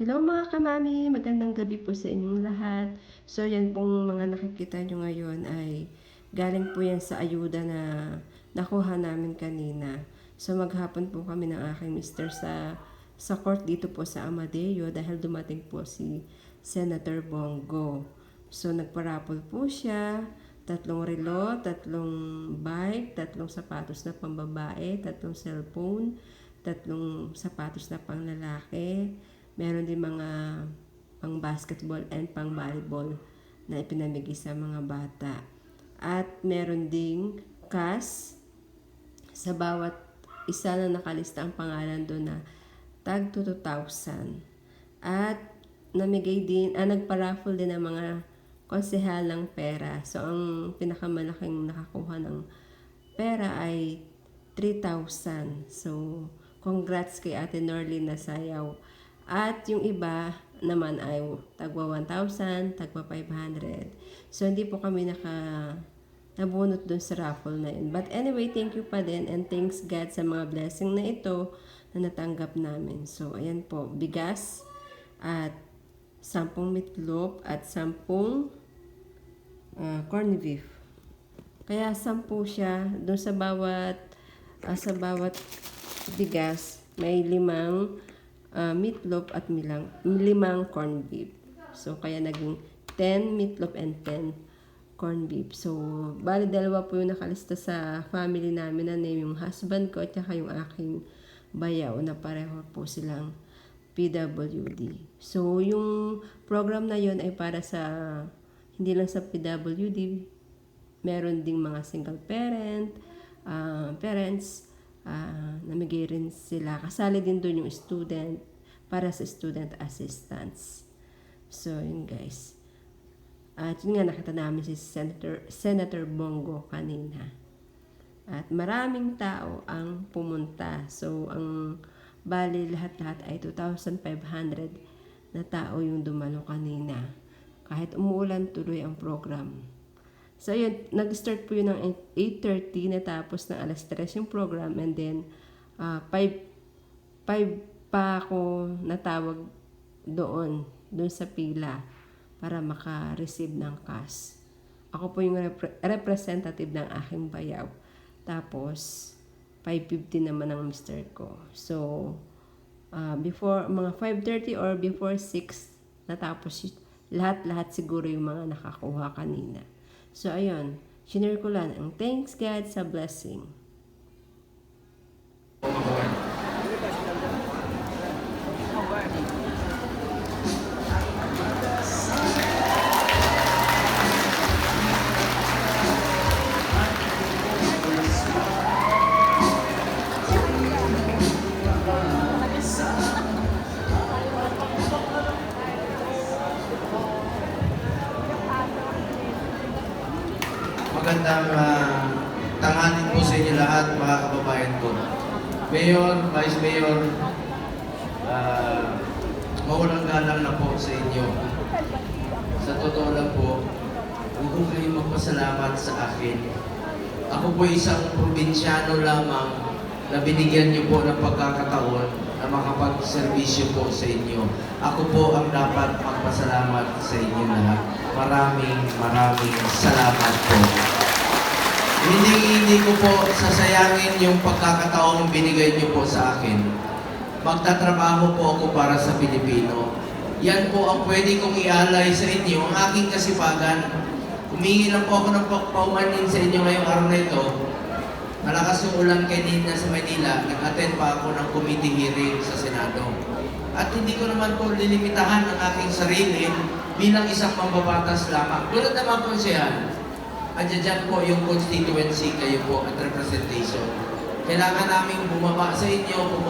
Hello mga kamami, magandang gabi po sa inyong lahat. So yan pong mga nakikita nyo ngayon ay galing po yan sa ayuda na nakuha namin kanina. So maghapon po kami ng aking mister sa sa court dito po sa Amadeo dahil dumating po si Senator Bongo. So nagparapol po siya, tatlong relo, tatlong bike, tatlong sapatos na pambabae, tatlong cellphone, tatlong sapatos na panglalaki, meron din mga pang basketball and pang volleyball na ipinamigay sa mga bata. At meron ding cash sa bawat isa na nakalista ang pangalan doon na tag 2,000. At namigay din, ah, nagpa-raffle din ng mga konsehal ng pera. So, ang pinakamalaking nakakuha ng pera ay 3,000. So, congrats kay Ate Norlin na sayaw. At yung iba naman ay tagwa 1,000, tagwa 500. So, hindi po kami naka nabunot dun sa raffle na yun. But anyway, thank you pa din and thanks God sa mga blessing na ito na natanggap namin. So, ayan po, bigas at sampung meatloaf at sampung uh, corned beef. Kaya sampu siya doon sa bawat ah, sa bawat bigas may limang ah, meatloaf at milang, limang corned beef. So kaya naging 10 meatloaf and 10 corned beef. So bali dalawa po yung nakalista sa family namin na name yung husband ko at saka yung aking bayaw na pareho po silang PWD. So yung program na yon ay para sa hindi lang sa PWD, meron ding mga single parent, ah, parents, ah, namigay rin sila. Kasali din doon yung student para sa student assistance. So, yun guys. At yun nga, nakita namin si Senator, Senator Bongo kanina. At maraming tao ang pumunta. So, ang bali lahat-lahat ay 2,500 na tao yung dumalo kanina. Kahit umuulan, tuloy ang program. So, yun, nag-start po yun ng 8.30, natapos ng alas 3 yung program, and then, uh, 5, 5 pa ako natawag doon, doon sa pila, para maka-receive ng cash. Ako po yung repre- representative ng aking bayaw. Tapos, 5.50 naman ang mister ko. So, uh, before, mga 5.30 or before 6, natapos lahat-lahat siguro yung mga nakakuha kanina. So, ayun. Lang ang thanks God sa blessing. Magandang uh, tanganin po sa inyo lahat, mga kababayan ko. Mayor, Vice Mayor, uh, mawalang galang na po sa inyo. Sa totoo lang po, huwag ko kayong magpasalamat sa akin. Ako po isang probinsyano lamang na binigyan niyo po ng pagkakataon na makapag-servisyo po sa inyo. Ako po ang dapat magpasalamat sa inyo lahat. Maraming maraming salamat po. Hindi hindi ko po sasayangin yung pagkakataong binigay niyo po sa akin. Magtatrabaho po ako para sa Pilipino. Yan po ang pwede kong ialay sa inyo, ang aking kasipagan. Humingi lang po ako ng paumanin sa inyo ngayong araw na ito. Malakas yung ulan kanina sa Manila, nag-attend pa ako ng committee hearing sa Senado. At hindi ko naman po lilimitahan ang aking sarili bilang isang mambabatas lamang. Tulad naman po siya, andyan dyan po yung constituency kayo po at representation. Kailangan namin bumaba sa inyo,